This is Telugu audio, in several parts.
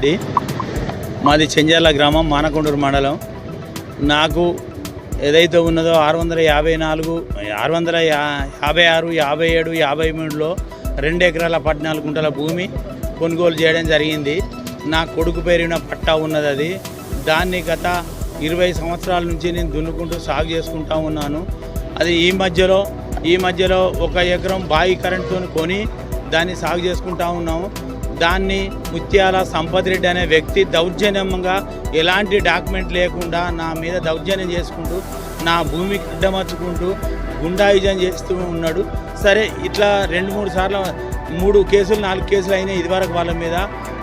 ఇది మాది చెంజాల గ్రామం మానకొండూరు మండలం. నాకు ఏదైతే ఉన్నదో ఆరు వందల యాభై నాలుగు ఆరు వందల యా యాభై ఆరు యాభై ఏడు యాభై మూడులో రెండు ఎకరాల పద్నాలుగు గుంటల భూమి కొనుగోలు చేయడం జరిగింది. నా కొడుకు పేరిన పట్టా ఉన్నది అది. దాన్ని గత ఇరవై సంవత్సరాల నుంచి నేను దున్నుకుంటూ సాగు చేసుకుంటా ఉన్నాను. అది ఈ మధ్యలో ఈ మధ్యలో ఒక ఎకరం బావి కరెంట్తో కొని దాన్ని సాగు చేసుకుంటా ఉన్నాము. దాన్ని ముత్యాల సంపత్ రెడ్డి అనే వ్యక్తి దౌర్జన్యంగా ఎలాంటి డాక్యుమెంట్ లేకుండా నా మీద దౌర్జన్యం చేసుకుంటూ నా భూమికి అడ్డమర్చుకుంటూ గుండాయుజం చేస్తూ ఉన్నాడు. సరే ఇట్లా రెండు మూడు సార్లు మూడు కేసులు నాలుగు కేసులు అయినాయి ఇదివరకు వాళ్ళ మీద.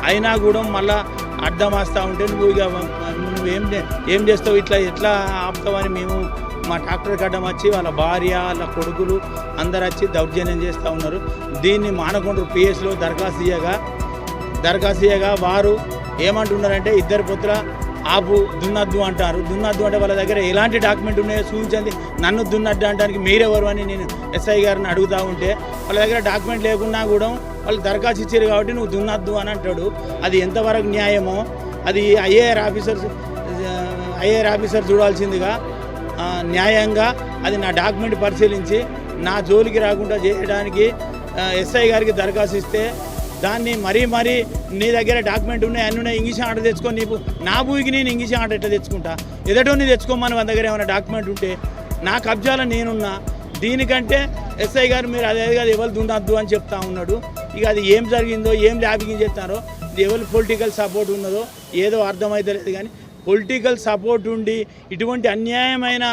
అయినా కూడా మళ్ళా అడ్డం వస్తూ ఉంటే నువ్వు ఇక నువ్వు ఏం చే- ఏం చేస్తావు? ఇట్లా ఎట్లా ఆపుతావని మేము మా డాక్టర్ గడ్డం వచ్చి వాళ్ళ భార్య వాళ్ళ కొడుకులు అందరు వచ్చి దౌర్జన్యం చేస్తూ ఉన్నారు. దీన్ని మానకొండ పిఎస్లో దరఖాస్తు చేయగా దరఖాస్తు చేయగా వారు ఏమంటున్నారంటే ఇద్దరు పుత్ర ఆపు దున్నద్దు అంటారు. దున్నద్దు అంటే వాళ్ళ దగ్గర ఎలాంటి డాక్యుమెంట్ ఉన్నాయో చూపించండి నన్ను దున్నద్దు అంటానికి మీరెవరు అని నేను ఎస్ఐ గారిని అడుగుతూ ఉంటే వాళ్ళ దగ్గర డాక్యుమెంట్ లేకున్నా కూడా వాళ్ళు దరఖాస్తు ఇచ్చారు కాబట్టి నువ్వు దున్నద్దు అని అంటాడు. అది ఎంతవరకు న్యాయమో? అది ఐఏఆర్ ఆఫీసర్స్ ఐఏఆర్ ఆఫీసర్ చూడాల్సిందిగా న్యాయంగా అది నా డాక్యుమెంట్ పరిశీలించి నా జోలికి రాకుండా చేయడానికి ఎస్ఐ గారికి దరఖాస్తు ఇస్తే దాన్ని మరీ మరీ నీ దగ్గర డాక్యుమెంట్ ఉన్నాయి అన్నీ ఉన్నాయి ఇంగ్లీష్ ఆర్డర్ తెచ్చుకొని నీకు. నా భూమికి నేను ఇంగ్లీష్ ఆర్డర్ ఎట్లా తెచ్చుకుంటా? ఎదటోని తెచ్చుకోమని మన దగ్గర ఏమైనా డాక్యుమెంట్ ఉంటే నా కబ్జాలో నేనున్నా. దీనికంటే ఎస్ఐ గారు మీరు అదే కాదు ఎవరు దుండద్దు అని చెప్తా ఉన్నాడు. ఇక అది ఏం జరిగిందో ఏం ల్యాబింగ్ చేస్తారో ఇది ఎవరు పొలిటికల్ సపోర్ట్ ఉన్నదో ఏదో అర్థమైతలేదు కానీ పొలిటికల్ సపోర్ట్ ఉండి ఇటువంటి అన్యాయమైన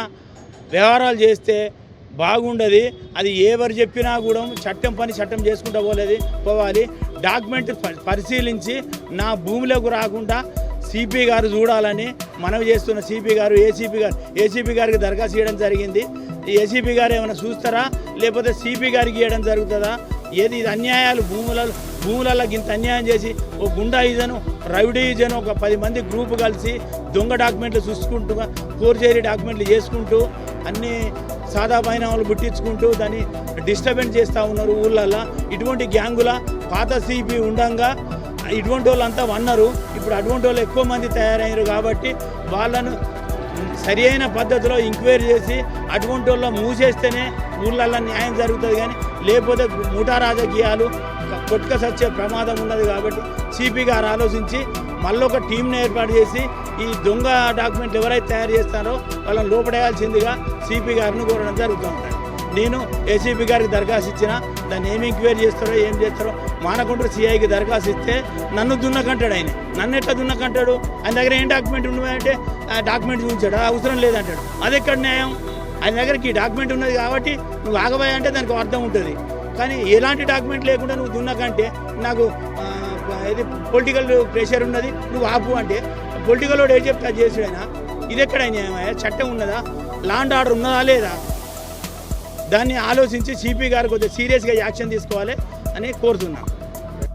వ్యవహారాలు చేస్తే బాగుండదు. అది ఎవరు చెప్పినా కూడా చట్టం పని చట్టం చేసుకుంటూ పోలేదు. పోవాలి. డాక్యుమెంట్ పరిశీలించి నా భూమిలోకి రాకుండా సిపి గారు చూడాలని మనవి చేస్తున్న సిపి గారు ఏసీపీ గారు ఏసీపీ గారికి దరఖాస్తు చేయడం జరిగింది. ఏసీపీ గారు ఏమైనా చూస్తారా? లేకపోతే సిపి గారికి ఇవ్వడం జరుగుతుందా? ఏది ఇది అన్యాయాలు? భూములలో భూములలో ఇంత అన్యాయం చేసి ఓ గుండా ఈజను రౌడీ ఈజను ఒక పది మంది గ్రూప్ కలిసి దొంగ డాక్యుమెంట్లు చూసుకుంటూ ఫోర్జరీ డాక్యుమెంట్లు చేసుకుంటూ అన్ని సాదా పైనామాలు పుట్టించుకుంటూ దాన్ని డిస్టర్బెన్స్ చేస్తూ ఉన్నారు ఊళ్ళల్లో. ఇటువంటి గ్యాంగుల పాత సిపి ఉండంగా ఇటువంటి వాళ్ళంతా అన్నారు ఇప్పుడు అటువంటి వాళ్ళు ఎక్కువ మంది తయారయ్యారు కాబట్టి వాళ్ళను సరి అయిన పద్ధతిలో ఎంక్వైరీ చేసి అటువంటి వాళ్ళు మూసేస్తేనే ఊళ్ళల్లో న్యాయం జరుగుతుంది కానీ లేకపోతే ముఠా రాజకీయాలు కొట్టుక సచ్చే ప్రమాదం ఉన్నది కాబట్టి సిపి గారు ఆలోచించి మళ్ళీ ఒక టీంని ఏర్పాటు చేసి ఈ దొంగ డాక్యుమెంట్లు ఎవరైతే తయారు చేస్తారో వాళ్ళని లోపడేయాల్సిందిగా సిపి గారిని కోరడం జరుగుతూ ఉంటాయి నేను ఏసీపీ గారికి దరఖాస్తు ఇచ్చిన దాన్ని ఏమి ఎంక్వైరీ చేస్తారో ఏం చేస్తారో మానకుంట్ర సిఐకి దరఖాస్తు ఇస్తే నన్ను దున్నకంటాడు ఆయన. నన్ను ఎట్లా దున్నకంటాడు? ఆయన దగ్గర ఏం డాక్యుమెంట్ ఉన్నాయంటే ఆ డాక్యుమెంట్ చూపించాడు "ఆ, అవసరం లేదంటాడు. అది ఎక్కడ న్యాయం? ఆయన దగ్గరికి డాక్యుమెంట్ ఉన్నది కాబట్టి నువ్వు ఆగబోయా అంటే దానికి అర్థం ఉంటుంది. కానీ ఎలాంటి డాక్యుమెంట్ లేకుండా నువ్వు దున్నకంటే నాకు ఇది పొలిటికల్ ప్రెషర్ ఉన్నది నువ్వు ఆపు అంటే పొలిటికల్ వాడు ఏం చెప్తా చేసాడైనా? ఇది ఎక్కడ న్యాయమయ్యా చట్టం ఉన్నదా? లాండ్ ఆర్డర్ ఉన్నదా లేదా? దాన్ని ఆలోచించి సిపి గారు కొద్దిగా సీరియస్గా యాక్షన్ తీసుకోవాలి అని కోరుతున్నాను